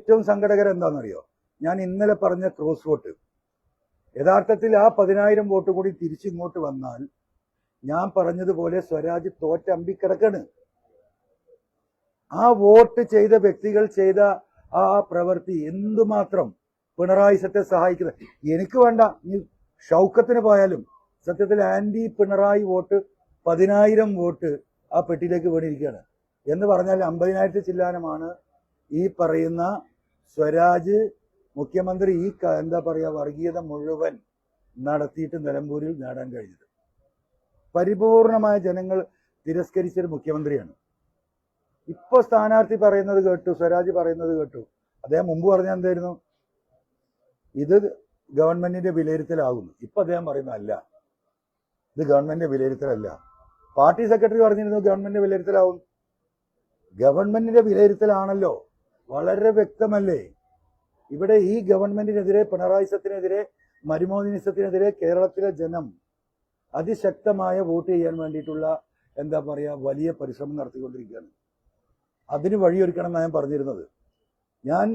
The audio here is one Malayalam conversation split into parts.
ഏറ്റവും സങ്കടകരം എന്താണെന്നറിയോ? ഞാൻ ഇന്നലെ പറഞ്ഞ ക്രോസ് വോട്ട്. യഥാർത്ഥത്തിൽ ആ പതിനായിരം വോട്ട് കൂടി തിരിച്ചിങ്ങോട്ട് വന്നാൽ ഞാൻ പറഞ്ഞതുപോലെ സ്വരാജ് തോറ്റമ്പി കിടക്കാണ്. ആ വോട്ട് ചെയ്ത വ്യക്തികൾ ചെയ്ത ആ പ്രവൃത്തി എന്തുമാത്രം പിണറായി സത്തെ സഹായിക്കുന്നത് എനിക്ക് വേണ്ട. നീ ഷൗക്കത്തിന് പോയാലും സത്യത്തിൽ ആന്റി പിണറായി വോട്ട് പതിനായിരം വോട്ട് ആ പെട്ടിയിലേക്ക് വീണിരിക്കുകയാണ്. എന്ന് പറഞ്ഞാൽ അമ്പതിനായിരത്തി ചില്ലാനമാണ് ഈ പറയുന്ന സ്വരാജ് മുഖ്യമന്ത്രി ഈ എന്താ പറയുക വർഗീയത മുഴുവൻ നടത്തിയിട്ട് നിലമ്പൂരിൽ നേടാൻ കഴിഞ്ഞത്. പരിപൂർണമായ ജനങ്ങൾ തിരസ്കരിച്ചൊരു മുഖ്യമന്ത്രിയാണ്. ഇപ്പൊ സ്ഥാനാർത്ഥി പറയുന്നത് കേട്ടു സ്വരാജ് പറയുന്നത് കേട്ടു. അദ്ദേഹം മുമ്പ് പറഞ്ഞ എന്തായിരുന്നു? ഇത് ഗവൺമെന്റിന്റെ വിലയിരുത്തലാകുന്നു. ഇപ്പൊ അദ്ദേഹം പറയുന്ന അല്ല. ഇത് ഗവൺമെന്റിന്റെ വിലയിരുത്തലല്ല. പാർട്ടി സെക്രട്ടറി പറഞ്ഞിരുന്നു ഗവൺമെന്റിന്റെ വിലയിരുത്തലാവും ഗവൺമെന്റിന്റെ വിലയിരുത്തലാണല്ലോ. വളരെ വ്യക്തമല്ലേ? ഇവിടെ ഈ ഗവൺമെന്റിനെതിരെ പിണറായി സത്തിനെതിരെ മരുമോനിസത്തിനെതിരെ കേരളത്തിലെ ജനം അതിശക്തമായ വോട്ട് ചെയ്യാൻ വേണ്ടിയിട്ടുള്ള എന്താ പറയാ വലിയ പരിശ്രമം നടത്തിക്കൊണ്ടിരിക്കുകയാണ്. അതിന് വഴിയൊരുക്കണം എന്നാണ് ഞാൻ പറഞ്ഞിരുന്നത്. ഞാൻ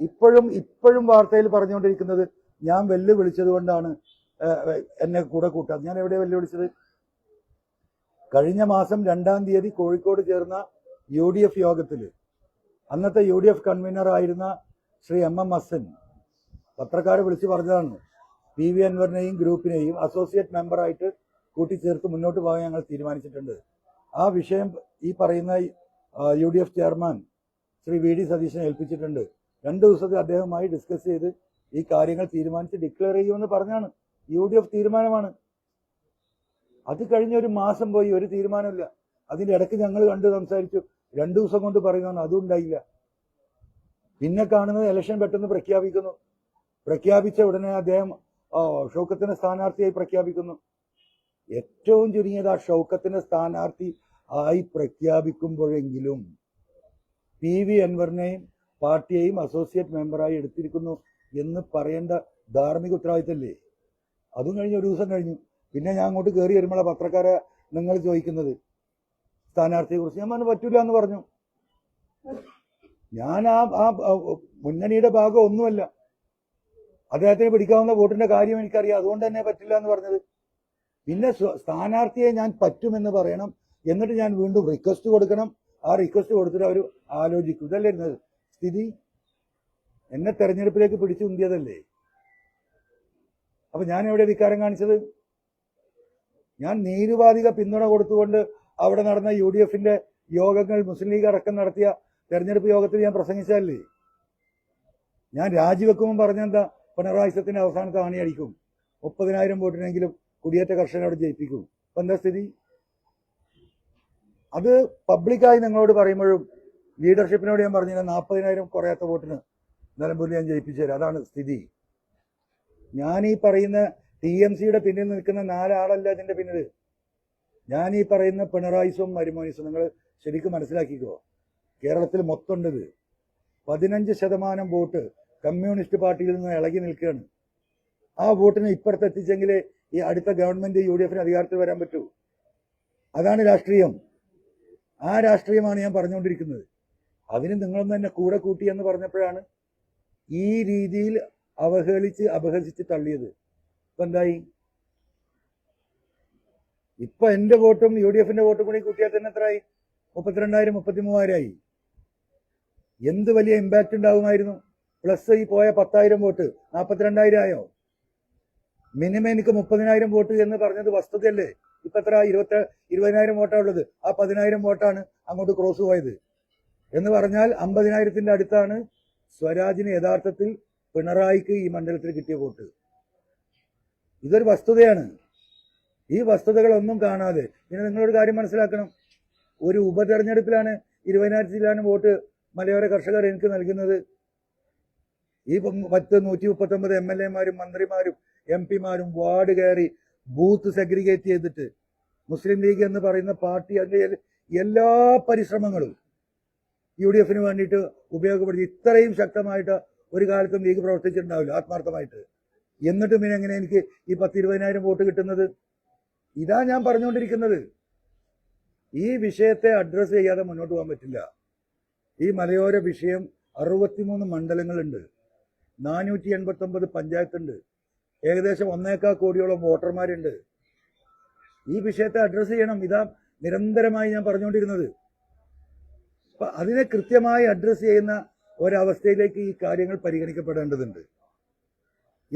ഇപ്പോഴും ഇപ്പോഴും വാർത്തയിൽ പറഞ്ഞുകൊണ്ടിരിക്കുന്നത് ഞാൻ വെല്ലുവിളിച്ചത് കൊണ്ടാണ് എന്നെ കൂടെ കൂട്ടാൻ. ഞാൻ എവിടെ വെല്ലുവിളിച്ചത്? കഴിഞ്ഞ മാസം രണ്ടാം തീയതി കോഴിക്കോട് ചേർന്ന യു ഡി എഫ് യോഗത്തിൽ അന്നത്തെ യു ഡി എഫ് കൺവീനർ ആയിരുന്ന ശ്രീ എം എം അസിൻ പത്രക്കാരെ വിളിച്ച് പറഞ്ഞതാണ്. പി വി അൻവറിനെയും ഗ്രൂപ്പിനെയും അസോസിയേറ്റ് മെമ്പറായിട്ട് കൂട്ടിച്ചേർത്ത് മുന്നോട്ട് പോകാൻ ഞങ്ങൾ തീരുമാനിച്ചിട്ടുണ്ട്. ആ വിഷയം ഈ പറയുന്ന U D F chairman Shri V D സതീശനെ ഏൽപ്പിച്ചിട്ടുണ്ട്. രണ്ട് ദിവസത്തെ അദ്ദേഹവുമായി ഡിസ്കസ് ചെയ്ത് ഈ കാര്യങ്ങൾ തീരുമാനിച്ച് ഡിക്ലെയർ ചെയ്യുമെന്ന് പറഞ്ഞാണ്. യു ഡി എഫ് തീരുമാനമാണ്. അത് കഴിഞ്ഞ ഒരു മാസം പോയി ഒരു തീരുമാനമില്ല. അതിന്റെ ഇടയ്ക്ക് ഞങ്ങൾ കണ്ട് സംസാരിച്ചു. രണ്ടു ദിവസം കൊണ്ട് പറയുന്നതാണ് അതും ഉണ്ടായില്ല പിന്നെ കാണുന്നത് ഇലക്ഷൻ പെട്ടെന്ന് പ്രഖ്യാപിക്കുന്നു. പ്രഖ്യാപിച്ച ഉടനെ അദ്ദേഹം ഷൗക്കത്തിന്റെ സ്ഥാനാർത്ഥിയായി പ്രഖ്യാപിക്കുന്നു. ഏറ്റവും ചുരുങ്ങിയത് ആ ഷൗക്കത്തിന്റെ സ്ഥാനാർത്ഥി ആയി പ്രഖ്യാപിക്കുമ്പോഴെങ്കിലും പി വി അൻവറിനെയും പാർട്ടിയെയും അസോസിയേറ്റ് മെമ്പറായി എടുത്തിരിക്കുന്നു എന്ന് പറയേണ്ട ധാർമ്മിക ഉത്തരവാദിത്തല്ലേ? അതും കഴിഞ്ഞ് ഒരു ദിവസം കഴിഞ്ഞു. പിന്നെ ഞാൻ അങ്ങോട്ട് കയറി വരുമ്പോഴാണ് പത്രക്കാരെ നിങ്ങൾ ചോദിക്കുന്നത്. സ്ഥാനാർത്ഥിയെ കുറിച്ച് ഞാൻ പറഞ്ഞു പറ്റൂല എന്ന് പറഞ്ഞു. ഞാൻ ആ ആ മുന്നണിയുടെ ഭാഗം ഒന്നുമല്ല. അദ്ദേഹത്തിന് പിടിക്കാവുന്ന വോട്ടിന്റെ കാര്യം എനിക്കറിയാം. അതുകൊണ്ട് തന്നെ പറ്റില്ല എന്ന് പറഞ്ഞത്. പിന്നെ സ്ഥാനാർത്ഥിയെ ഞാൻ പറ്റുമെന്ന് പറയണം. എന്നിട്ട് ഞാൻ വീണ്ടും റിക്വസ്റ്റ് കൊടുക്കണം. ആ റിക്വസ്റ്റ് കൊടുത്തിട്ട് അവർ ആലോചിക്കും. ഇതല്ലേ സ്ഥിതി? എന്നെ തെരഞ്ഞെടുപ്പിലേക്ക് പിടിച്ചു ഉന്തിയതല്ലേ അപ്പൊ ഞാൻ എവിടെ വികാരം കാണിച്ചത്? ഞാൻ നീരുപാധിക പിന്തുണ കൊടുത്തുകൊണ്ട് അവിടെ നടന്ന യു ഡി എഫിന്റെ യോഗങ്ങൾ മുസ്ലിം ലീഗ് അടക്കം നടത്തിയ തെരഞ്ഞെടുപ്പ് യോഗത്തിൽ ഞാൻ പ്രസംഗിച്ചാലേ ഞാൻ രാജിവെക്കുമ്പോൾ പറഞ്ഞെന്താ? പിണറായി സത്തിന്റെ അവസാനത്തെ ആണിയടിക്കും മുപ്പതിനായിരം വോട്ടിനെങ്കിലും കുടിയേറ്റ കർഷകരോട് ജയിപ്പിക്കും. അപ്പൊ എന്താ സ്ഥിതി? അത് പബ്ലിക്കായി നിങ്ങളോട് പറയുമ്പോഴും ലീഡർഷിപ്പിനോട് ഞാൻ പറഞ്ഞില്ല നാൽപ്പതിനായിരം കുറയാത്ത വോട്ടിന് നിലമ്പൂരിൽ ഞാൻ ജയിപ്പിച്ചു തരാം. അതാണ് സ്ഥിതി. ഞാൻ ഈ പറയുന്ന ടി എം സിയുടെ പിന്നിൽ നിൽക്കുന്ന നാലാളല്ല ഇതിന്റെ പിന്നിൽ ഞാൻ ഈ പറയുന്ന പിണറായിസും മരുമോനിസും നിങ്ങൾ ശരിക്കും മനസ്സിലാക്കിക്കോ. കേരളത്തിൽ മൊത്തം ഉണ്ടത് പതിനഞ്ച് ശതമാനം വോട്ട് കമ്മ്യൂണിസ്റ്റ് പാർട്ടിയിൽ നിന്ന് ഇളകി നിൽക്കുകയാണ്. ആ വോട്ടിനെ ഇപ്പുറത്തെത്തിച്ചെങ്കിലേ ഈ അടുത്ത ഗവൺമെന്റ് യു ഡി എഫിന് അധികാരത്തിൽ വരാൻ പറ്റൂ. അതാണ് രാഷ്ട്രീയം. ആ രാഷ്ട്രീയമാണ് ഞാൻ പറഞ്ഞുകൊണ്ടിരിക്കുന്നത്. അതിന് നിങ്ങളൊന്നും എന്നെ കൂടെ കൂട്ടി എന്ന് പറഞ്ഞപ്പോഴാണ് ഈ രീതിയിൽ അവഹേളിച്ച് അപഹസിച്ച് തള്ളിയത്. ഇപ്പൊ എന്തായി? ഇപ്പൊ എന്റെ വോട്ടും യു ഡി എഫിന്റെ വോട്ടും കൂടി കൂട്ടിയാൽ തന്നെ എത്രയായി മുപ്പത്തിരണ്ടായിരം മുപ്പത്തി മൂവായിരമായി എന്ത് വലിയ ഇമ്പാക്ട് ഉണ്ടാകുമായിരുന്നു പ്ലസ് ഈ പോയ പത്തായിരം വോട്ട് നാൽപ്പത്തിരണ്ടായിരം ആയോ? മിനിമം എനിക്ക് മുപ്പതിനായിരം വോട്ട് എന്ന് പറഞ്ഞത് വസ്തുതയല്ലേ? ഇപ്പൊ എത്ര? ഇരുപത്തി ഇരുപതിനായിരം വോട്ടാണ് ഉള്ളത്. ആ പതിനായിരം വോട്ടാണ് അങ്ങോട്ട് ക്രോസ് പോയത്. എന്ന് പറഞ്ഞാൽ അമ്പതിനായിരത്തിന്റെ അടുത്താണ് സ്വരാജിന് യഥാർത്ഥത്തിൽ പിണറായിക്ക് ഈ മണ്ഡലത്തിൽ കിട്ടിയ വോട്ട്. ഇതൊരു വസ്തുതയാണ്. ഈ വസ്തുതകളൊന്നും കാണാതെ. പിന്നെ നിങ്ങളൊരു കാര്യം മനസ്സിലാക്കണം. ഒരു ഉപതെരഞ്ഞെടുപ്പിലാണ് ഇരുപതിനായിരത്തിലാണ് വോട്ട് മലയോര കർഷകർ എനിക്ക് നൽകുന്നത്. ഈ പത്ത് നൂറ്റി മുപ്പത്തൊമ്പത് എം എൽ എമാരും മന്ത്രിമാരും എം പിമാരും വാർഡ് കയറി ബൂത്ത് സെഗ്രിഗേറ്റ് ചെയ്തിട്ട് മുസ്ലിം ലീഗ് എന്ന് പറയുന്ന പാർട്ടി അതിന്റെ എല്ലാ പരിശ്രമങ്ങളും യു ഡി എഫിന് വേണ്ടിയിട്ട് ഉപയോഗപ്പെടുത്തി. ഇത്രയും ശക്തമായിട്ട് ഒരു കാലത്തും ലീഗ് പ്രവർത്തിച്ചിട്ടുണ്ടാവില്ല ആത്മാർത്ഥമായിട്ട്. എന്നിട്ടും പിന്നെ എങ്ങനെ എനിക്ക് ഈ പത്ത് ഇരുപതിനായിരം വോട്ട് കിട്ടുന്നത്? ഇതാ ഞാൻ പറഞ്ഞുകൊണ്ടിരിക്കുന്നത്. ഈ വിഷയത്തെ അഡ്രസ്സ് ചെയ്യാതെ മുന്നോട്ട് പോകാൻ പറ്റില്ല. ഈ മലയോര വിഷയം അറുപത്തിമൂന്ന് മണ്ഡലങ്ങളുണ്ട്. നാനൂറ്റി എൺപത്തി ഒമ്പത് പഞ്ചായത്തുണ്ട്. ഏകദേശം ഒന്നേക്കാ കോടിയോളം വോട്ടർമാരുണ്ട്. ഈ വിഷയത്തെ അഡ്രസ്സ് ചെയ്യണം. ഇതാ നിരന്തരമായി ഞാൻ പറഞ്ഞുകൊണ്ടിരുന്നത്. അപ്പൊ അതിനെ കൃത്യമായി അഡ്രസ്സ് ചെയ്യുന്ന ഒരവസ്ഥയിലേക്ക് ഈ കാര്യങ്ങൾ പരിഗണിക്കപ്പെടേണ്ടതുണ്ട്.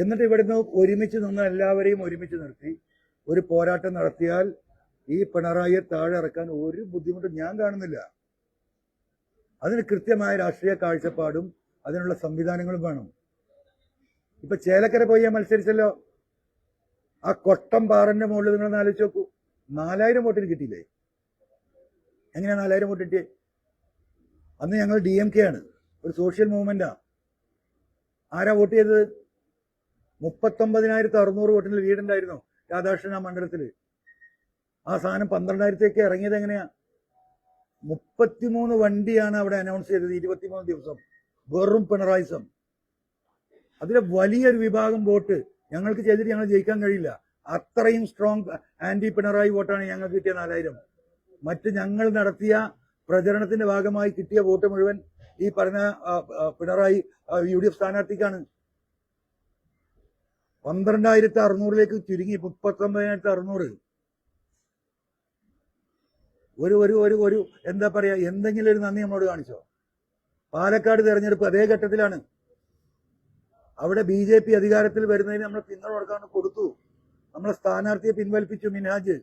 എന്നിട്ട് ഇവിടുന്ന് ഒരുമിച്ച് നിന്ന് എല്ലാവരെയും ഒരുമിച്ച് നിർത്തി. ഒരു പോരാട്ടം നടത്തിയാൽ ഈ പിണറായിയെ താഴെ ഇറക്കാൻ ഒരു ബുദ്ധിമുട്ടും ഞാൻ കാണുന്നില്ല. അതിന് കൃത്യമായ രാഷ്ട്രീയ കാഴ്ചപ്പാടും അതിനുള്ള സംവിധാനങ്ങളും വേണം. ഇപ്പൊ ചേലക്കര പോയി മത്സരിച്ചല്ലോ. ആ കൊട്ടം പാറന്റെ മുകളിൽ നിങ്ങൾ ആലോചിച്ച് നോക്കൂ. നാലായിരം വോട്ടിന് കിട്ടിയില്ലേ? എങ്ങനെയാ നാലായിരം വോട്ട് കിട്ടിയേ? അന്ന് ഞങ്ങൾ ഡി എം കെ ആണ്. ഒരു സോഷ്യൽ മൂവ്മെന്റാ. ആരാ വോട്ട് ചെയ്തത്? മുപ്പത്തൊമ്പതിനായിരത്തി അറുന്നൂറ് വോട്ടിന് ലീഡുണ്ടായിരുന്നു? രാധാകൃഷ്ണൻ മണ്ഡലത്തിൽ ആ സാധനം പന്ത്രണ്ടായിരത്തേക്ക് ഇറങ്ങിയത് എങ്ങനെയാ? മുപ്പത്തിമൂന്ന് വണ്ടിയാണ് അവിടെ അനൗൺസ് ചെയ്തത് ഇരുപത്തിമൂന്ന് ദിവസം. വെറും പിണറായിസം. അതിലെ വലിയൊരു വിഭാഗം വോട്ട് ഞങ്ങൾക്ക് ചെയ്തിട്ട് ഞങ്ങൾ ജയിക്കാൻ കഴിയില്ല. അത്രയും സ്ട്രോങ് ആന്റി പിണറായി വോട്ടാണ് ഞങ്ങൾക്ക് കിട്ടിയ നാലായിരം. മറ്റ് ഞങ്ങൾ നടത്തിയ പ്രചരണത്തിന്റെ ഭാഗമായി കിട്ടിയ വോട്ട് മുഴുവൻ ഈ പറഞ്ഞ പിണറായി യു ഡി എഫ് സ്ഥാനാർത്ഥിക്കാണ് പന്ത്രണ്ടായിരത്തി അറുന്നൂറിലേക്ക് ചുരുങ്ങി മുപ്പത്തൊമ്പതിനായിരത്തി അറുന്നൂറ് ഒരു ഒരു ഒരു ഒരു എന്താ പറയാ എന്തെങ്കിലും ഒരു നന്ദി നമ്മളോട് കാണിച്ചോ? പാലക്കാട് തെരഞ്ഞെടുപ്പ് അതേ ഘട്ടത്തിലാണ്. അവിടെ ബി ജെ പി അധികാരത്തിൽ വരുന്നതിന് നമ്മൾ പിന്തുണ കൊടുക്കാൻ കൊടുത്തു. നമ്മളെ സ്ഥാനാർത്ഥിയെ പിൻവലിപ്പിച്ചു മിനാജ്.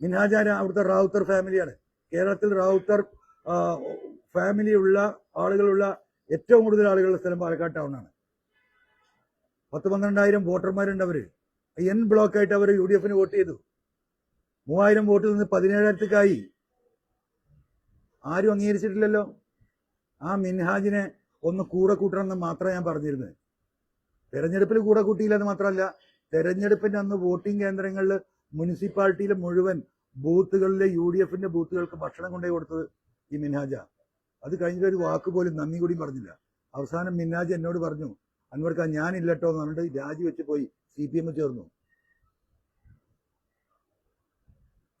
മിൻഹാജ് ആരാ? അവിടുത്തെ റാവുത്തർ ഫാമിലിയാണ്. കേരളത്തിൽ റാവുത്തർ ഫാമിലി ഫാമിലിയുള്ള ആളുകളുള്ള ഏറ്റവും കൂടുതൽ ആളുകളുടെ സ്ഥലം പാലക്കാട് ടൗണാണ് പത്ത് പന്ത്രണ്ടായിരം വോട്ടർമാരുണ്ട് അവർ. എൻ ബ്ലോക്കായിട്ട് അവർ യു ഡി എഫിന് വോട്ട് ചെയ്തു. മൂവായിരം വോട്ട് നിന്ന് പതിനേഴായിരത്തേക്കായി. ആരും അംഗീകരിച്ചിട്ടില്ലല്ലോ. ആ മിൻഹാജിനെ ഒന്ന് കൂടെ കൂട്ടണമെന്ന് മാത്രമേ ഞാൻ പറഞ്ഞിരുന്നത്. തെരഞ്ഞെടുപ്പിൽ കൂടെ കൂട്ടിയില്ലെന്ന് മാത്രമല്ല തെരഞ്ഞെടുപ്പിന്റെ അന്ന് വോട്ടിംഗ് കേന്ദ്രങ്ങളിൽ മുനിസിപ്പാലിറ്റിയിലെ മുഴുവൻ ബൂത്തുകളിലെ യു ഡി എഫിന്റെ ബൂത്തുകൾക്ക് ഭക്ഷണം കൊണ്ടുപോയി കൊടുത്തത് ഈ മിൻഹാജ. അത് കഴിഞ്ഞിട്ട് ഒരു വാക്ക് പോലും നന്ദി കൂടി പറഞ്ഞില്ല. അവസാനം മിൻഹാജ് എന്നോട് പറഞ്ഞു അൻവർക്ക ഞാനില്ലട്ടോ എന്ന് പറഞ്ഞിട്ട് രാജിവെച്ച് പോയി സി പി എമ്മിൽ ചേർന്നു.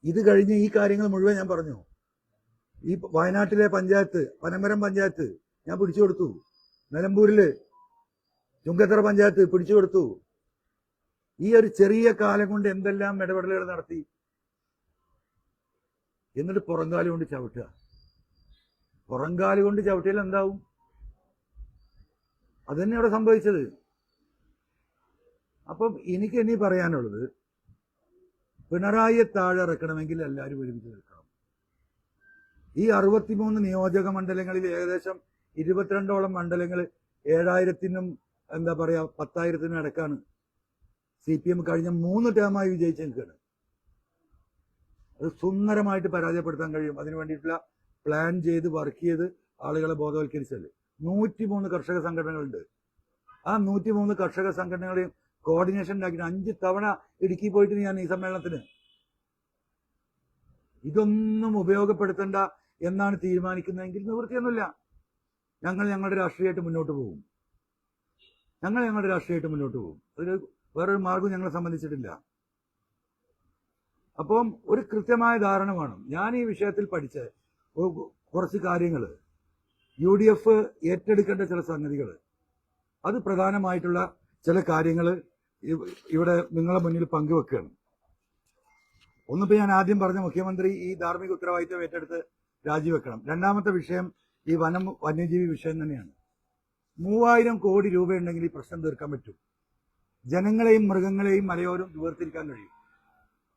ഇത് കഴിഞ്ഞ് ഈ കാര്യങ്ങൾ മുഴുവൻ ഞാൻ പറഞ്ഞു. ഈ വയനാട്ടിലെ പഞ്ചായത്ത് പനമരം പഞ്ചായത്ത് ഞാൻ പിടിച്ചു കൊടുത്തു. നിലമ്പൂരിൽ ചുങ്കത്തറ പഞ്ചായത്ത് പിടിച്ചു കൊടുത്തു. ഈ ഒരു ചെറിയ കാലം കൊണ്ട് എന്തെല്ലാം ഇടപെടലുകൾ നടത്തി? എന്നിട്ട് പുറങ്കാലം കൊണ്ട് ചവിട്ടുക. പുറങ്കാൽ കൊണ്ട് ചവിട്ടിയാൽ എന്താവും? അതന്നെ അവിടെ സംഭവിച്ചത്. അപ്പം എനിക്ക് ഇനി പറയാനുള്ളത് പിണറായിയെ താഴെ ഇറക്കണമെങ്കിൽ എല്ലാവരും ഒരുമിച്ച് നിൽക്കണം. ഈ അറുപത്തിമൂന്ന് നിയോജക മണ്ഡലങ്ങളിൽ ഏകദേശം ഇരുപത്തിരണ്ടോളം മണ്ഡലങ്ങൾ ഏഴായിരത്തിനും എന്താ പറയാ പത്തായിരത്തിനും ഇടക്കാണ്. സി പി എം കഴിഞ്ഞ മൂന്ന് ടേമായി വിജയിച്ച് നിൽക്കുകയാണ്. അത് സുന്ദരമായിട്ട് പരാജയപ്പെടുത്താൻ കഴിയും. അതിനു വേണ്ടിയിട്ടുള്ള പ്ലാൻ ചെയ്ത് വർക്ക് ചെയ്ത് ആളുകളെ ബോധവൽക്കരിച്ചത് നൂറ്റിമൂന്ന് കർഷക സംഘടനകളുണ്ട്. ആ നൂറ്റിമൂന്ന് കർഷക സംഘടനകളെയും കോർഡിനേഷൻ ഉണ്ടാക്കിയിട്ട് അഞ്ച് തവണ ഇടുക്കി പോയിട്ട് ഞാൻ ഈ സമ്മേളനത്തിന്. ഇതൊന്നും ഉപയോഗപ്പെടുത്തണ്ട എന്നാണ് തീരുമാനിക്കുന്നതെങ്കിൽ നിവൃത്തിയൊന്നുമില്ല ഞങ്ങൾ ഞങ്ങളുടെ രാഷ്ട്രീയമായിട്ട് മുന്നോട്ട് പോകും. ഞങ്ങൾ ഞങ്ങളുടെ രാഷ്ട്രീയമായിട്ട് മുന്നോട്ട് പോകും. അതിൽ വേറൊരു മാർഗം ഞങ്ങളെ സംബന്ധിച്ചിട്ടില്ല. അപ്പം ഒരു കൃത്യമായ ധാരണ വേണം. ഞാൻ ഈ വിഷയത്തിൽ പഠിച്ച കുറച്ച് കാര്യങ്ങൾ യു ഡി എഫ് ഏറ്റെടുക്കേണ്ട ചില സംഗതികൾ അത് പ്രധാനമായിട്ടുള്ള ചില കാര്യങ്ങൾ ഇവിടെ നിങ്ങളെ മുന്നിൽ പങ്കുവെക്കുകയാണ്. ഒന്നിപ്പോ ഞാൻ ആദ്യം പറഞ്ഞ മുഖ്യമന്ത്രി ഈ ധാർമ്മിക ഉത്തരവാദിത്വം ഏറ്റെടുത്ത് രാജിവെക്കണം. രണ്ടാമത്തെ വിഷയം ഈ വനം വന്യജീവി വിഷയം തന്നെയാണ്. മൂവായിരം കോടി രൂപയുണ്ടെങ്കിൽ ഈ പ്രശ്നം തീർക്കാൻ പറ്റും. ജനങ്ങളെയും മൃഗങ്ങളെയും മലയോരം വേർതിരിക്കാൻ കഴിയും.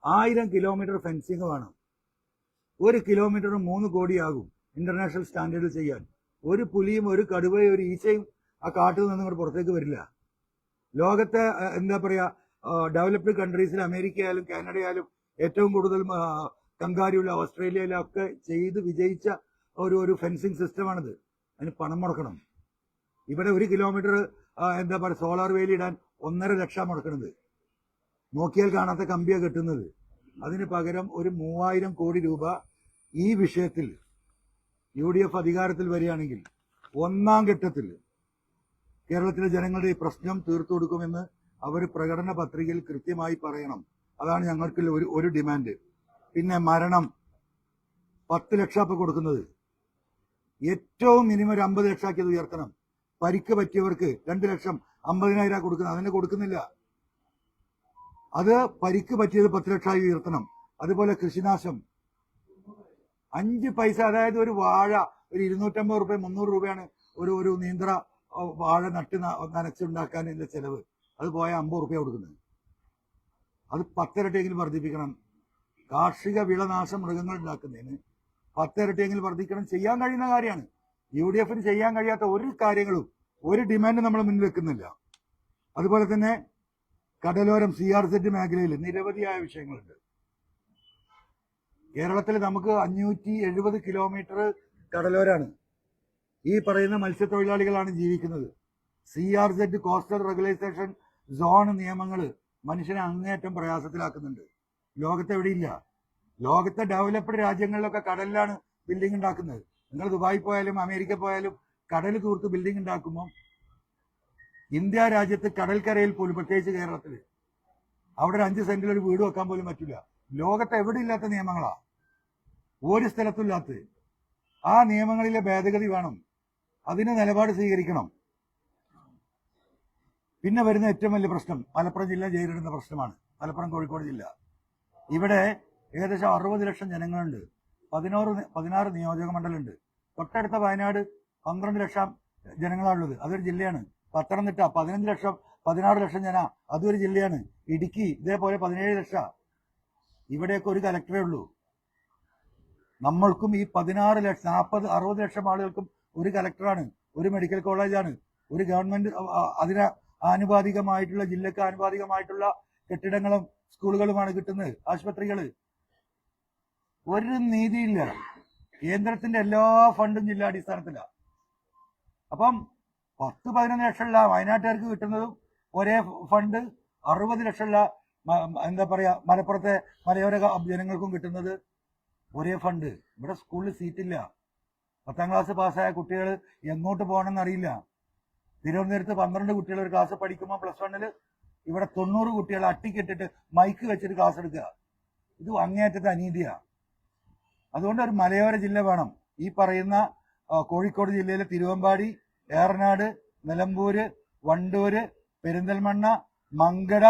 ആയിരം കിലോമീറ്റർ ഫെൻസിങ് വേണം. ഒരു കിലോമീറ്റർ മൂന്ന് കോടിയാകും ഇന്റർനാഷണൽ സ്റ്റാൻഡേർഡ് ചെയ്യാൻ. ഒരു പുലിയും ഒരു കടുവയും ഒരു ഈച്ചയും ആ കാട്ടിൽ നിന്ന് ഇങ്ങോട്ട് പുറത്തേക്ക് വരില്ല. ലോകത്തെ എന്താ പറയാ ഡെവലപ്ഡ് കൺട്രീസിൽ അമേരിക്ക ആയാലും കാനഡ ആയാലും ഏറ്റവും കൂടുതൽ കങ്കാരിയുള്ള ഓസ്ട്രേലിയയിലും ഒക്കെ ചെയ്ത് വിജയിച്ച ഒരു ഒരു ഫെൻസിങ് സിസ്റ്റമാണിത് അതിന് പണം മുടക്കണം. ഇവിടെ ഒരു കിലോമീറ്റർ എന്താ പറയുക സോളാർ വേലി ഇടാൻ ഒന്നര ലക്ഷം മുടക്കണത്. നോക്കിയാൽ കാണാത്ത കമ്പിയാണ് കെട്ടുന്നത്. അതിന് പകരം ഒരു മൂവായിരം കോടി രൂപ ഈ വിഷയത്തിൽ യു ഡി എഫ് അധികാരത്തിൽ വരികയാണെങ്കിൽ ഒന്നാം ഘട്ടത്തിൽ കേരളത്തിലെ ജനങ്ങളുടെ ഈ പ്രശ്നം തീർത്തു കൊടുക്കുമെന്ന് അവർ പ്രകടന പത്രികയിൽ കൃത്യമായി പറയണം. അതാണ് ഞങ്ങൾക്ക് ഒരു ഒരു ഡിമാൻഡ് പിന്നെ മരണം പത്ത് ലക്ഷം ഇപ്പൊ കൊടുക്കുന്നത്. ഏറ്റവും മിനിമം ഒരു അമ്പത് ലക്ഷമാക്കി അത് ഉയർത്തണം. പരിക്ക് പറ്റിയവർക്ക് രണ്ട് ലക്ഷം അമ്പതിനായിരം കൊടുക്കുന്നത്. അതിനെ കൊടുക്കുന്നില്ല. അത് പരിക്ക് പറ്റിയത് പത്ത് ലക്ഷമായി ഉയർത്തണം. അതുപോലെ കൃഷിനാശം. അഞ്ച് പൈസ അതായത് ഒരു വാഴ ഒരു ഇരുന്നൂറ്റമ്പത് റുപ്യ മുന്നൂറ് രൂപയാണ് ഒരു ഒരു നീന്ത്ര വാഴ നട്ട് നനച്ചുണ്ടാക്കാൻ ഇതിന്റെ ചെലവ്. അത് പോയ അമ്പത് റുപ്യ കൊടുക്കുന്നത്. അത് പത്തിരട്ടിയെങ്കിലും വർദ്ധിപ്പിക്കണം. കാർഷിക വിളനാശം മൃഗങ്ങൾ ഉണ്ടാക്കുന്നതിന് പത്തിരട്ടിയെങ്കിലും വർദ്ധിക്കണം. ചെയ്യാൻ കഴിയുന്ന കാര്യമാണ്. യു ഡി എഫിന് ചെയ്യാൻ കഴിയാത്ത ഒരു കാര്യങ്ങളും ഒരു ഡിമാൻഡ് നമ്മൾ മുന്നിൽ വെക്കുന്നില്ല. അതുപോലെ തന്നെ കടലോരം സി ആർ സെറ്റ് മേഖലയിൽ നിരവധിയായ വിഷയങ്ങളുണ്ട്. കേരളത്തിൽ നമുക്ക് അഞ്ഞൂറ്റി എഴുപത് കിലോമീറ്റർ കടലോരാണ്. ഈ പറയുന്ന മത്സ്യത്തൊഴിലാളികളാണ് ജീവിക്കുന്നത്. C R Z coastal regularisation zone നിയമങ്ങൾ മനുഷ്യനെ അങ്ങേയറ്റം പ്രയാസത്തിലാക്കുന്നുണ്ട്. ലോകത്ത് എവിടെയില്ല ലോകത്തെ ഡെവലപ്ഡ് രാജ്യങ്ങളിലൊക്കെ കടലിലാണ് ബിൽഡിംഗ് ഉണ്ടാക്കുന്നത്. നിങ്ങൾ ദുബായി പോയാലും അമേരിക്ക പോയാലും കടൽ തൂർത്ത് ബിൽഡിംഗ് ഉണ്ടാക്കുമ്പോൾ ഇന്ത്യ രാജ്യത്ത് കടൽക്കരയിൽ പോലും പ്രത്യേകിച്ച് കേരളത്തിൽ അവിടെ ഒരു അഞ്ച് സെന്റിൽ ഒരു വീട് വെക്കാൻ പോലും പറ്റില്ല. ലോകത്ത് എവിടെ ഇല്ലാത്ത നിയമങ്ങളാ? ഒരു സ്ഥലത്തും ഇല്ലാത്ത ആ നിയമങ്ങളിലെ ഭേദഗതി വേണം. അതിന് നിലപാട് സ്വീകരിക്കണം. പിന്നെ വരുന്ന ഏറ്റവും വലിയ പ്രശ്നം മലപ്പുറം ജില്ല ജയിലിടുന്ന പ്രശ്നമാണ്. മലപ്പുറം കോഴിക്കോട് ജില്ല. ഇവിടെ ഏകദേശം അറുപത് ലക്ഷം ജനങ്ങളുണ്ട്. പതിനോറ് പതിനാറ് നിയോജക മണ്ഡലമുണ്ട് തൊട്ടടുത്ത വയനാട് പന്ത്രണ്ട് ലക്ഷം ജനങ്ങളാണുള്ളത് അതൊരു ജില്ലയാണ്. പത്തനംതിട്ട പതിനഞ്ച് ലക്ഷം പതിനാറ് ലക്ഷം ജന. അതൊരു ജില്ലയാണ്. ഇടുക്കി ഇതേപോലെ പതിനേഴ് ലക്ഷം. ഇവിടെയൊക്കെ ഒരു കലക്ടറേ ഉള്ളൂ. നമ്മൾക്കും ഈ പതിനാറ് ലക്ഷം നാൽപ്പത് അറുപത് ലക്ഷം ആളുകൾക്കും ഒരു കലക്ടറാണ് ഒരു മെഡിക്കൽ കോളേജാണ്. ഒരു ഗവൺമെന്റ് അതിന് ആനുപാതികമായിട്ടുള്ള ജില്ലക്ക് ആനുപാതികമായിട്ടുള്ള കെട്ടിടങ്ങളും സ്കൂളുകളുമാണ് കിട്ടുന്നത് ആശുപത്രികൾ. ഒരു നീതിയില്ല. കേന്ദ്രത്തിന്റെ എല്ലാ ഫണ്ടും ജില്ലാടിസ്ഥാനത്തിലാണ് അപ്പം പത്ത് പതിനൊന്ന് ലക്ഷമുള്ള വയനാട്ടുകാർക്ക് കിട്ടുന്നതും ഒരേ ഫണ്ട് അറുപത് ലക്ഷമുള്ള എന്താ പറയാ മലപ്പുറത്തെ മലയോര ജനങ്ങൾക്കും കിട്ടുന്നത് ഒരേ ഫണ്ട് ഇവിടെ സ്കൂളിൽ സീറ്റില്ല പത്താം ക്ലാസ് പാസ്സായ കുട്ടികൾ എങ്ങോട്ട് പോകണമെന്ന് അറിയില്ല. തിരുവനന്തപുരത്ത് പന്ത്രണ്ട് കുട്ടികൾ ഒരു ക്ലാസ് പഠിക്കുമ്പോൾ പ്ലസ് വണ്ണിൽ ഇവിടെ തൊണ്ണൂറ് കുട്ടികൾ അട്ടിക്കിട്ടിട്ട് മൈക്ക് വെച്ചിട്ട് ക്ലാസ് എടുക്കുക. ഇത് അങ്ങേയറ്റത്തെ അനീതിയാ. അതുകൊണ്ട് ഒരു മലയോര ജില്ല വേണം. ഈ പറയുന്ന കോഴിക്കോട് ജില്ലയിലെ തിരുവമ്പാടി ഏറനാട് നിലമ്പൂര് വണ്ടൂര് പെരിന്തൽമണ്ണ മങ്കട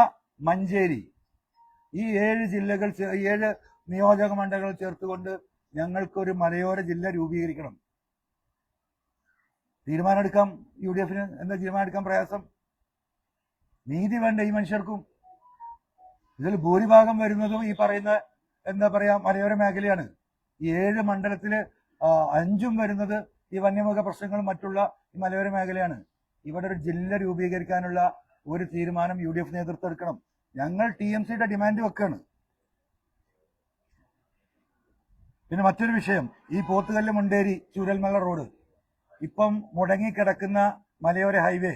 മഞ്ചേരി. ഈ ഏഴ് ജില്ലകൾ ഏഴ് നിയോജക മണ്ഡലങ്ങൾ ചേർത്തുകൊണ്ട് ഞങ്ങൾക്കൊരു മലയോര ജില്ല രൂപീകരിക്കണം. തീരുമാനമെടുക്കാം. യു ഡി എഫിന് എന്താ തീരുമാനമെടുക്കാൻ പ്രയാസം? നീതി വേണ്ട ഈ മനുഷ്യർക്കും. ഇതിൽ ഭൂരിഭാഗം വരുന്നതും ഈ പറയുന്ന എന്താ പറയാ മലയോര മേഖലയാണ്. ഈ ഏഴ് മണ്ഡലത്തിൽ അഞ്ചും വരുന്നത് ഈ വന്യമൃഗ പ്രശ്നങ്ങളും മറ്റുള്ള ഈ മലയോര മേഖലയാണ്. ഇവിടെ ഒരു ജില്ല രൂപീകരിക്കാനുള്ള ഒരു തീരുമാനം യു ഡി എഫ് നേതൃത്വം എടുക്കണം. ഞങ്ങൾ ടി എം സിയുടെ ഡിമാൻഡ് വെക്കാണ്. പിന്നെ മറ്റൊരു വിഷയം ഈ പോത്തുകല്ല് മുണ്ടേരി ചൂരൽമല റോഡ്. ഇപ്പം മുടങ്ങിക്കിടക്കുന്ന മലയോര ഹൈവേ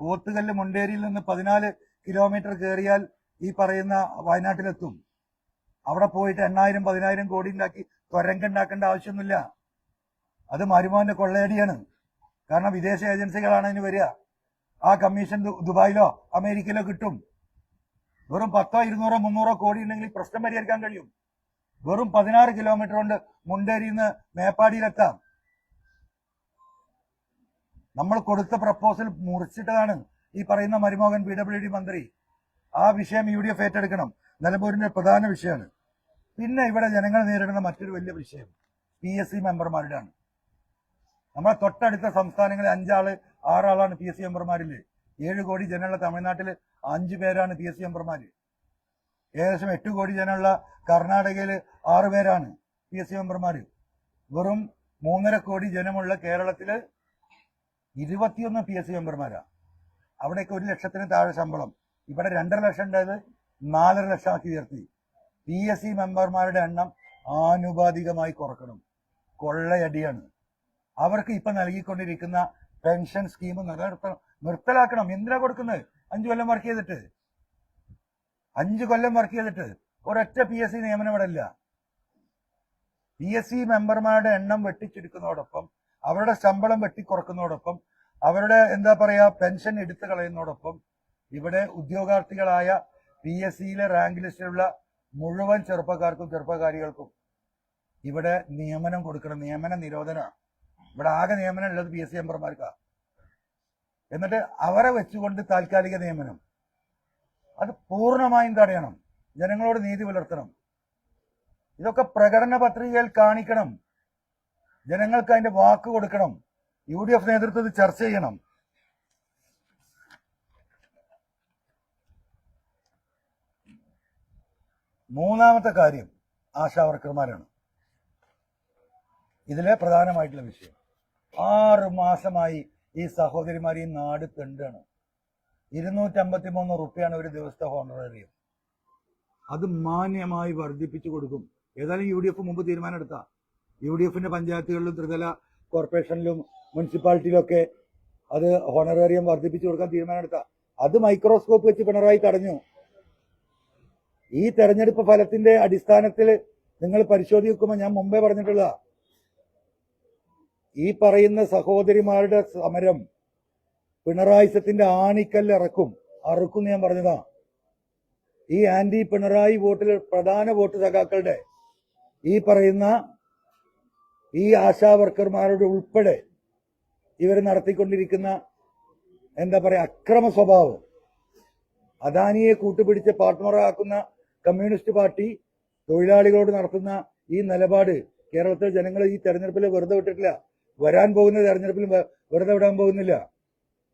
പോത്തുകല്ല് മുണ്ടേരിയിൽ നിന്ന് പതിനാല് കിലോമീറ്റർ കയറിയാൽ ഈ പറയുന്ന വയനാട്ടിലെത്തും. അവിടെ പോയിട്ട് എണ്ണായിരം പതിനായിരം കോടി ഉണ്ടാക്കി തൊരങ്കുണ്ടാക്കേണ്ട ആവശ്യമൊന്നുമില്ല. അത് മരുമോന്റെ കൊള്ളയടിയാണ്. കാരണം വിദേശ ഏജൻസികളാണ് അതിന് വരിക. ആ കമ്മീഷൻ ദുബായിലോ അമേരിക്കയിലോ കിട്ടും. വെറും പത്തോ ഇരുന്നൂറോ മുന്നൂറോ കോടി ഉണ്ടെങ്കിൽ പ്രശ്നം പരിഹരിക്കാൻ കഴിയും. വെറും പതിനാറ് കിലോമീറ്റർ കൊണ്ട് മുണ്ടേരി നിന്ന് മേപ്പാടിയിലെത്താം. നമ്മൾ കൊടുത്ത പ്രപ്പോസൽ മുറിച്ചിട്ടതാണ് ഈ പറയുന്ന മരുമോഹൻ പി ഡബ്ല്യു ഡി മന്ത്രി. ആ വിഷയം യു ഡി എഫ് ഏറ്റെടുക്കണം. നിലമ്പൂരിന്റെ പ്രധാന വിഷയമാണ്. പിന്നെ ഇവിടെ ജനങ്ങൾ നേരിടുന്ന മറ്റൊരു വലിയ വിഷയം പി എസ് സി മെമ്പർമാരുടെ ആണ് നമ്മളെ തൊട്ടടുത്ത സംസ്ഥാനങ്ങളിൽ അഞ്ചാൾ ആറാളാണ് പി എസ് സി മെമ്പർമാരിൽ. ഏഴ് കോടി ജനമുള്ള തമിഴ്നാട്ടിൽ അഞ്ചു പേരാണ് പി എസ് സി മെമ്പർമാർ ഏകദേശം എട്ട് കോടി ജനമുള്ള കർണാടകയിൽ ആറ് പേരാണ് പി എസ് സി മെമ്പർമാർ വെറും മൂന്നര കോടി ജനമുള്ള കേരളത്തിൽ ഇരുപത്തിയൊന്ന് പി എസ് സി മെമ്പർമാരാണ് അവിടേക്ക് ഒരു ലക്ഷത്തിന് താഴെ ശമ്പളം. ഇവിടെ രണ്ടര ലക്ഷം ഉണ്ടായത് നാലര ലക്ഷമാക്കി ഉയർത്തി. പി എസ് സി മെമ്പർമാരുടെ എണ്ണം ആനുപാതികമായി കുറക്കണം. കൊള്ളയടിയാണ്. അവർക്ക് ഇപ്പൊ നൽകിക്കൊണ്ടിരിക്കുന്ന പെൻഷൻ സ്കീം നിലനിർത്തണം നിർത്തലാക്കണം. എന്തിനാ കൊടുക്കുന്നത്? അഞ്ചു കൊല്ലം വർക്ക് ചെയ്തിട്ട്. അഞ്ചു കൊല്ലം വർക്ക് ചെയ്തിട്ട്. ഒരൊറ്റ പി എസ് സി നിയമനം ഇവിടെ ഇല്ല. പി എസ് സി മെമ്പർമാരുടെ എണ്ണം വെട്ടിച്ചുരുക്കുന്നതോടൊപ്പം അവരുടെ ശമ്പളം വെട്ടിക്കുറക്കുന്നതോടൊപ്പം അവരുടെ എന്താ പറയാ പെൻഷൻ എടുത്തു കളയുന്നതോടൊപ്പം ഇവിടെ ഉദ്യോഗാർത്ഥികളായ പി എസ് സിയിലെ റാങ്ക് ലിസ്റ്റിലുള്ള മുഴുവൻ ചെറുപ്പക്കാർക്കും ചെറുപ്പക്കാരികൾക്കും ഇവിടെ നിയമനം കൊടുക്കണം. നിയമന നിരോധനമാണ് ഇവിടെ ആകെ നിയമനം ഉള്ളത് പി എസ് സി മെമ്പർമാർക്കാ എന്നിട്ട് അവരെ വെച്ചുകൊണ്ട് താൽക്കാലിക നിയമനം. അത് പൂർണമായും തടയണം. ജനങ്ങളോട് നീതി പുലർത്തണം. ഇതൊക്കെ പ്രകടന പത്രികയിൽ കാണിക്കണം. ജനങ്ങൾക്ക് അതിന്റെ വാക്ക് കൊടുക്കണം. യു ഡി എഫ് നേതൃത്വത്തിൽ ചർച്ച ചെയ്യണം. മൂന്നാമത്തെ കാര്യം ആശാ വർക്കർമാരാണ് ഇതിലെ പ്രധാനമായിട്ടുള്ള വിഷയം. ആറ് മാസമായി ഈ സഹോദരിമാർ ഈ നാട് തെണ്ടാണ് ഇരുന്നൂറ്റമ്പത്തി മൂന്ന് റുപ്യാണ് ഒരു ദിവസത്തെ ഹോണറേറിയം അത് മാന്യമായി വർദ്ധിപ്പിച്ചു കൊടുക്കും. ഏതായാലും യു ഡി എഫ് മുമ്പ് തീരുമാനമെടുത്ത യു ഡി എഫിന്റെ പഞ്ചായത്തുകളിലും ത്രിതല കോർപ്പറേഷനിലും മുനിസിപ്പാലിറ്റിയിലൊക്കെ അത് ഹോണറേറിയം വർദ്ധിപ്പിച്ചു കൊടുക്കാൻ തീരുമാനമെടുത്ത അത് മൈക്രോസ്കോപ്പ് വെച്ച് പിണറായി തടഞ്ഞു. ഈ തെരഞ്ഞെടുപ്പ് ഫലത്തിന്റെ അടിസ്ഥാനത്തിൽ നിങ്ങൾ പരിശോധിക്കുമ്പോൾ ഞാൻ മുമ്പേ പറഞ്ഞിട്ടുള്ള ഈ പറയുന്ന സഹോദരിമാരുടെ സമരം പിണറായിസത്തിന്റെ ആണിക്കല്ല് ഇറക്കും. അറുക്കും ഞാൻ പറഞ്ഞതാ. ഈ ആന്റി പിണറായി വോട്ടിൽ പ്രധാന വോട്ട് സഖാക്കളുടെ ഈ പറയുന്ന ഈ ആശാ വർക്കർമാരുടെ ഉൾപ്പെടെ ഇവർ നടത്തിക്കൊണ്ടിരിക്കുന്ന എന്താ പറയാ അക്രമ സ്വഭാവം. അദാനിയെ കൂട്ടുപിടിച്ച് പാർട്ട്ണറാക്കുന്ന കമ്മ്യൂണിസ്റ്റ് പാർട്ടി തൊഴിലാളികളോട് നടത്തുന്ന ഈ നിലപാട് കേരളത്തിലെ ജനങ്ങൾ ഈ തെരഞ്ഞെടുപ്പിൽ വെറുതെ വിട്ടിട്ടില്ല. വരാൻ പോകുന്ന തെരഞ്ഞെടുപ്പിൽ വെറുതെ വിടാൻ പോകുന്നില്ല.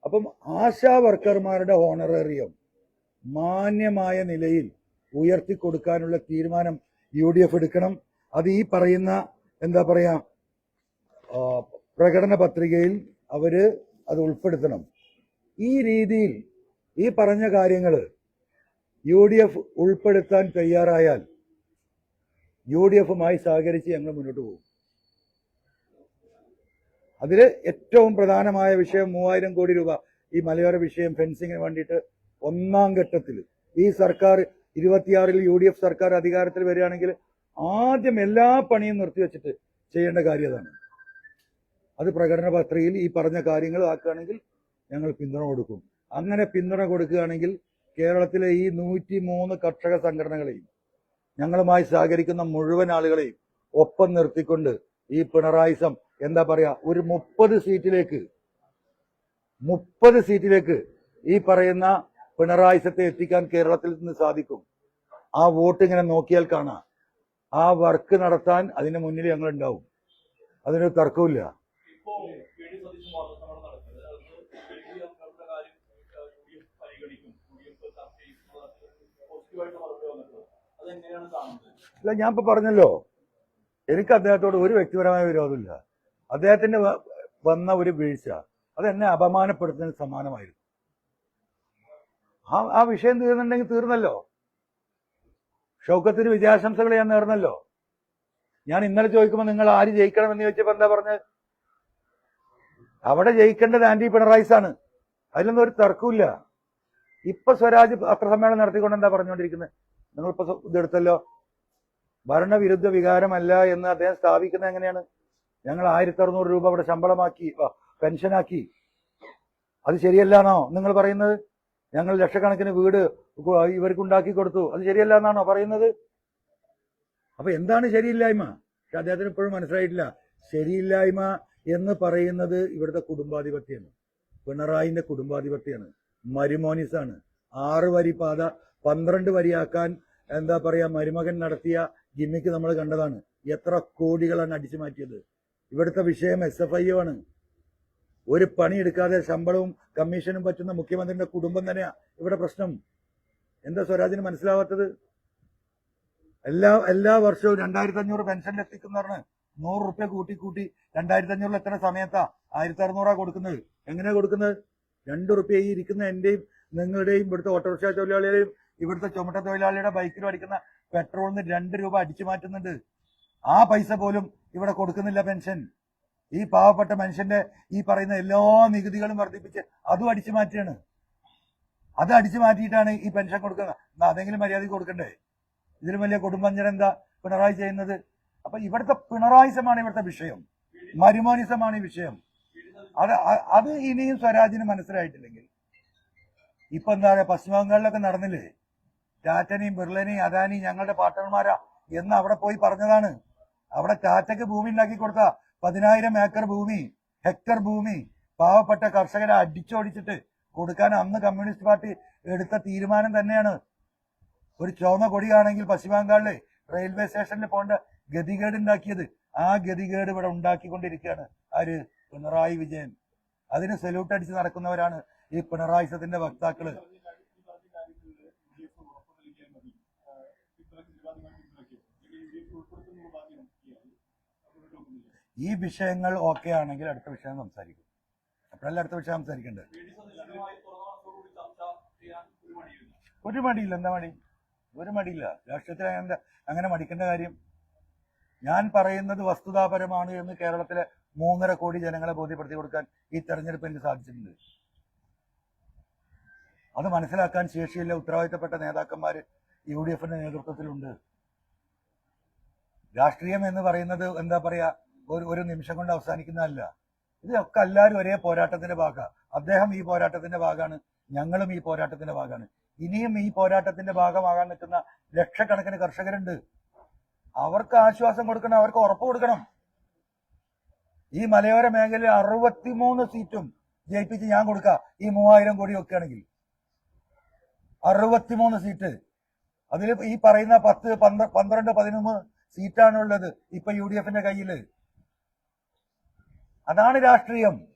അപ്പം ആശാ വർക്കർമാരുടെ ഓണറേറിയം മാന്യമായ നിലയിൽ ഉയർത്തി കൊടുക്കാനുള്ള തീരുമാനം യു ഡി എഫ് എടുക്കണം. അത് ഈ പറയുന്ന എന്താ പറയാ പ്രകടന പത്രികയിൽ അവർ അത് ഉൾപ്പെടുത്തണം. ഈ രീതിയിൽ ഈ പറഞ്ഞ കാര്യങ്ങൾ യു ഡി എഫ് ഉൾപ്പെടുത്താൻ തയ്യാറായാൽ യു ഡി എഫുമായി സഹകരിച്ച് ഞങ്ങൾ മുന്നോട്ട് പോകും. അതിൽ ഏറ്റവും പ്രധാനമായ വിഷയം മൂവായിരം കോടി രൂപ ഈ മലയോര വിഷയം ഫെൻസിങ്ങിന് വേണ്ടിയിട്ട് ഒന്നാം ഘട്ടത്തിൽ ഈ സർക്കാർ ഇരുപത്തിയാറിൽ യു ഡി എഫ് സർക്കാർ അധികാരത്തിൽ വരികയാണെങ്കിൽ ആദ്യം എല്ലാ പണിയും നിർത്തിവെച്ചിട്ട് ചെയ്യേണ്ട കാര്യം അതാണ്. അത് പ്രകടന പത്രികയിൽ ഈ പറഞ്ഞ കാര്യങ്ങൾ ആക്കുകയാണെങ്കിൽ ഞങ്ങൾ പിന്തുണ കൊടുക്കും. അങ്ങനെ പിന്തുണ കൊടുക്കുകയാണെങ്കിൽ കേരളത്തിലെ ഈ നൂറ്റി മൂന്ന് കർഷക സംഘടനകളെയും ഞങ്ങളുമായി സഹകരിക്കുന്ന മുഴുവൻ ആളുകളെയും ഒപ്പം നിർത്തിക്കൊണ്ട് ഈ പിണറായിസം എന്താ പറയാ ഒരു മുപ്പത് സീറ്റിലേക്ക് മുപ്പത് സീറ്റിലേക്ക് ഈ പറയുന്ന പിണറായിസത്തെ എത്തിക്കാൻ കേരളത്തിൽ നിന്ന് സാധിക്കും. ആ വോട്ട് ഇങ്ങനെ നോക്കിയാൽ കാണാം. ആ വർക്ക് നടത്താൻ അതിന് മുന്നിൽ ഞങ്ങൾ ഉണ്ടാവും അതിനൊരു തർക്കമില്ല അല്ല ഞാൻ ഇപ്പൊ പറഞ്ഞല്ലോ. എനിക്ക് അദ്ദേഹത്തോട് ഒരു വ്യക്തിപരമായ വിരോധമില്ല. അദ്ദേഹത്തിന്റെ വ- വന്ന ഒരു വീഴ്ച അത് എന്നെ അപമാനപ്പെടുത്തുന്നതിന് സമാനമായിരുന്നു. ആ ആ വിഷയം തീർന്നുണ്ടെങ്കിൽ തീർന്നല്ലോ. ഷൗക്കത്തിന് വിജയാശംസകൾ ഞാൻ നേർന്നല്ലോ. ഞാൻ ഇന്നലെ ചോദിക്കുമ്പോൾ നിങ്ങൾ ആര് ജയിക്കണമെന്ന് ചോദിച്ചപ്പോ എന്താ പറഞ്ഞത് അവിടെ ജയിക്കേണ്ടത് ആന്റി പിണറായിസ് ആണ് അതിലൊന്നും ഒരു തർക്കമില്ല ഇപ്പൊ സ്വരാജ് പത്രസമ്മേളനം നടത്തിക്കൊണ്ട് എന്താ പറഞ്ഞുകൊണ്ടിരിക്കുന്നത് നിങ്ങളിപ്പോ ഇതെടുത്തല്ലോ ഭരണവിരുദ്ധ വികാരമല്ല എന്ന് അദ്ദേഹം സ്ഥാപിക്കുന്നത് എങ്ങനെയാണ്? ഞങ്ങൾ ആയിരത്തി അറുന്നൂറ് രൂപ അവിടെ ശമ്പളമാക്കി പെൻഷനാക്കി. അത് ശരിയല്ലാന്നോ? നിങ്ങൾ പറയുന്നത്? ഞങ്ങൾ ലക്ഷക്കണക്കിന് വീട് ഇവർക്ക് ഉണ്ടാക്കി കൊടുത്തു. അത് ശരിയല്ല എന്നാണോ പറയുന്നത്? അപ്പൊ എന്താണ് ശരിയില്ലായ്മ? പക്ഷെ അദ്ദേഹത്തിന് ഇപ്പോഴും മനസ്സിലായിട്ടില്ല. ശരിയില്ലായ്മ എന്ന് പറയുന്നത് ഇവിടുത്തെ കുടുംബാധിപത്യമാണ്. പിണറായിന്റെ കുടുംബാധിപത്യമാണ്. മരുമോനിസാണ്. ആറ് വരി പാത പന്ത്രണ്ട് വരിയാക്കാൻ എന്താ പറയാ മരുമകൻ നടത്തിയ ഗിമ്മിക്ക് നമ്മൾ കണ്ടതാണ്. എത്ര കോടികളാണ് അടിച്ചു മാറ്റിയത്. ഇവിടുത്തെ വിഷയം എസ് എഫ് ഐ ആണ്. ഒരു പണിയെടുക്കാതെ ശമ്പളവും കമ്മീഷനും പറ്റുന്ന മുഖ്യമന്ത്രിയുടെ കുടുംബം തന്നെയാ ഇവിടെ പ്രശ്നം. എന്താ സ്വരാജിന് മനസ്സിലാവാത്തത്? എല്ലാ എല്ലാ വർഷവും രണ്ടായിരത്തി അഞ്ഞൂറ് പെൻഷൻ എത്തിക്കുന്ന പറഞ്ഞ് നൂറ് റുപ്യ കൂട്ടി കൂട്ടി രണ്ടായിരത്തി അഞ്ഞൂറിൽ എത്ര സമയത്താ ആയിരത്തി അറുന്നൂറാ കൊടുക്കുന്നത്. എങ്ങനെയാ കൊടുക്കുന്നത്? രണ്ട് റുപ്യ ഈ ഇരിക്കുന്ന എന്റെയും നിങ്ങളുടെയും ഇവിടുത്തെ ഓട്ടോറിക്ഷ തൊഴിലാളികളെയും ഇവിടുത്തെ ചുമട്ട തൊഴിലാളിയുടെ ബൈക്കിൽ അടിക്കുന്ന പെട്രോളിന് രണ്ട് രൂപ അടിച്ചു മാറ്റുന്നുണ്ട്. ആ പൈസ പോലും ഇവിടെ കൊടുക്കുന്നില്ല പെൻഷൻ. ഈ പാവപ്പെട്ട മനുഷ്യന്റെ ഈ പറയുന്ന എല്ലാ നികുതികളും വർദ്ധിപ്പിച്ച് അതും അടിച്ചു മാറ്റിയാണ്. അത് അടിച്ചു മാറ്റിയിട്ടാണ് ഈ പെൻഷൻ കൊടുക്കുന്നത്. അതെങ്കിലും മര്യാദയ്ക്ക് കൊടുക്കണ്ടേ? ഇതിലും വലിയ കുടുംബഞ്ചന എന്താ പിണറായി ചെയ്യുന്നത്? അപ്പൊ ഇവിടുത്തെ പിണറായിസമാണ് ഇവിടുത്തെ വിഷയം. മരുമോനിസമാണ് ഈ വിഷയം. അത് അത് ഇനിയും സ്വരാജിന് മനസ്സിലായിട്ടില്ലെങ്കിൽ. ഇപ്പൊ എന്താ പറയാ പശ്ചിമ ബംഗാളിലൊക്കെ നടന്നില്ലേ? ടാറ്റനെയും ബിർളനെയും അദാനിയും ഞങ്ങളുടെ പാർട്ട്ണർമാരാ എന്ന് അവിടെ പോയി പറഞ്ഞതാണ്. അവിടെ ടാറ്റയ്ക്ക് ഭൂമി ഉണ്ടാക്കി കൊടുത്ത പതിനായിരം ഏക്കർ ഭൂമി ഹെക്ടർ ഭൂമി പാവപ്പെട്ട കർഷകരെ അടിച്ചോടിച്ചിട്ട് കൊടുക്കാൻ അന്ന് കമ്മ്യൂണിസ്റ്റ് പാർട്ടി എടുത്ത തീരുമാനം തന്നെയാണ്. ഒരു ചുവന്ന കൊടിയാണെങ്കിൽ പശ്ചിമ ബംഗാളിൽ റെയിൽവേ സ്റ്റേഷനിൽ പോകേണ്ട ഗതികേട് ഉണ്ടാക്കിയത്. ആ ഗതികേട് ഇവിടെ ഉണ്ടാക്കിക്കൊണ്ടിരിക്കുകയാണ് ആര്? പിണറായി വിജയൻ. അതിന് സല്യൂട്ട് അടിച്ച് നടക്കുന്നവരാണ് ഈ പിണറായി സത്തിന്റെ വക്താക്കൾ. ഈ വിഷയങ്ങൾ ഓക്കെ ആണെങ്കിൽ അടുത്ത വിഷയം സംസാരിക്കും. അപ്പോഴല്ല അടുത്ത വിഷയം സംസാരിക്കേണ്ടത്? ഒരു മടിയില്ല. എന്താ മടി? ഒരു മടിയില്ല. രാഷ്ട്രീയത്തിൽ അങ്ങനെ അങ്ങനെ മടിക്കേണ്ട കാര്യം. ഞാൻ പറയുന്നത് വസ്തുതാപരമാണ് എന്ന് കേരളത്തിലെ മൂന്നര കോടി ജനങ്ങളെ ബോധ്യപ്പെടുത്തി കൊടുക്കാൻ ഈ തെരഞ്ഞെടുപ്പ് എനിക്ക് സാധിച്ചിട്ടുണ്ട്. അത് മനസ്സിലാക്കാൻ ശേഷിയുള്ള ഉത്തരവാദിത്തപ്പെട്ട നേതാക്കന്മാർ യു ഡി എഫിന്റെ നേതൃത്വത്തിലുണ്ട്. രാഷ്ട്രീയം എന്ന് പറയുന്നത് എന്താ പറയാ? ഒരു ഒരു നിമിഷം കൊണ്ട് അവസാനിക്കുന്നതല്ല. ഇതൊക്കെ എല്ലാവരും ഒരേ പോരാട്ടത്തിന്റെ ഭാഗമാണ് അദ്ദേഹം ഈ പോരാട്ടത്തിന്റെ ഭാഗമാണ് ഞങ്ങളും ഈ പോരാട്ടത്തിന്റെ ഭാഗമാണ് ഇനിയും ഈ പോരാട്ടത്തിന്റെ ഭാഗമാകാൻ നിൽക്കുന്ന ലക്ഷക്കണക്കിന് കർഷകരുണ്ട്. അവർക്ക് ആശ്വാസം കൊടുക്കണം അവർക്ക് ഉറപ്പ് കൊടുക്കണം. ഈ മലയോര മേഖലയിൽ അറുപത്തിമൂന്ന് സീറ്റും ജയിപ്പിച്ച് ഞാൻ കൊടുക്കാം. ഈ മൂവായിരം കോടി വെക്കുകയാണെങ്കിൽ അറുപത്തിമൂന്ന് സീറ്റ്. അതിൽ ഈ പറയുന്ന പത്ത് പന്ത്ര പന്ത്രണ്ട് പതിനൊന്ന് സീറ്റാണുള്ളത് ഇപ്പൊ യു ഡി എഫിന്റെ കയ്യിൽ. അതാണ് രാഷ്ട്രീയം.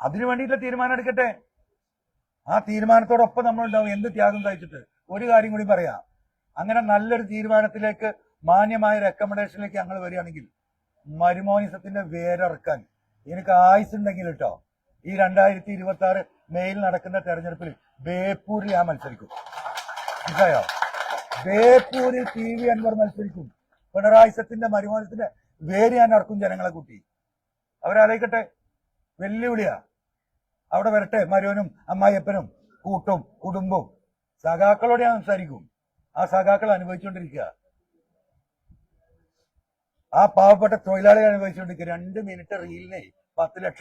അതിനു വേണ്ടിയിട്ടുള്ള തീരുമാനം എടുക്കട്ടെ. ആ തീരുമാനത്തോടൊപ്പം നമ്മളുണ്ടാവും. എന്ത് ത്യാഗം സഹിച്ചിട്ട്? ഒരു കാര്യം കൂടി പറയാം. അങ്ങനെ നല്ലൊരു തീരുമാനത്തിലേക്ക് മാന്യമായ റെക്കമെൻഡേഷനിലേക്ക് ഞങ്ങൾ വരികയാണെങ്കിൽ മരുമോനിസത്തിന്റെ വേരറക്കാൻ എനിക്ക് ആയുസ് ഉണ്ടെങ്കിൽ കേട്ടോ ഈ രണ്ടായിരത്തി ഇരുപത്തി ആറ് മെയിൽ നടക്കുന്ന തെരഞ്ഞെടുപ്പിൽ ബേപ്പൂരിൽ ഞാൻ മത്സരിക്കും. മനസ്സിലായോ? ബേപ്പൂരിൽ പി വി അൻവർ മത്സരിക്കും. പിണറായി സത്തിന്റെ മരുമോനത്തിന്റെ വേര് ഞാൻ ഇറക്കും ജനങ്ങളെ കൂട്ടി. അവരാലോചിക്കട്ടെ. വെല്ലുവിളിയാ. അവിടെ വരട്ടെ മരുവനും അമ്മായിയപ്പനും കൂട്ടും കുടുംബവും. സഖാക്കളോട് ഞാൻ സംസാരിക്കും. ആ സഖാക്കൾ അനുഭവിച്ചുകൊണ്ടിരിക്കുക. ആ പാവപ്പെട്ട തൊഴിലാളികൾ അനുഭവിച്ചുകൊണ്ടിരിക്കുക. രണ്ട് മിനിറ്റ് റീലിനെ പത്ത് ലക്ഷം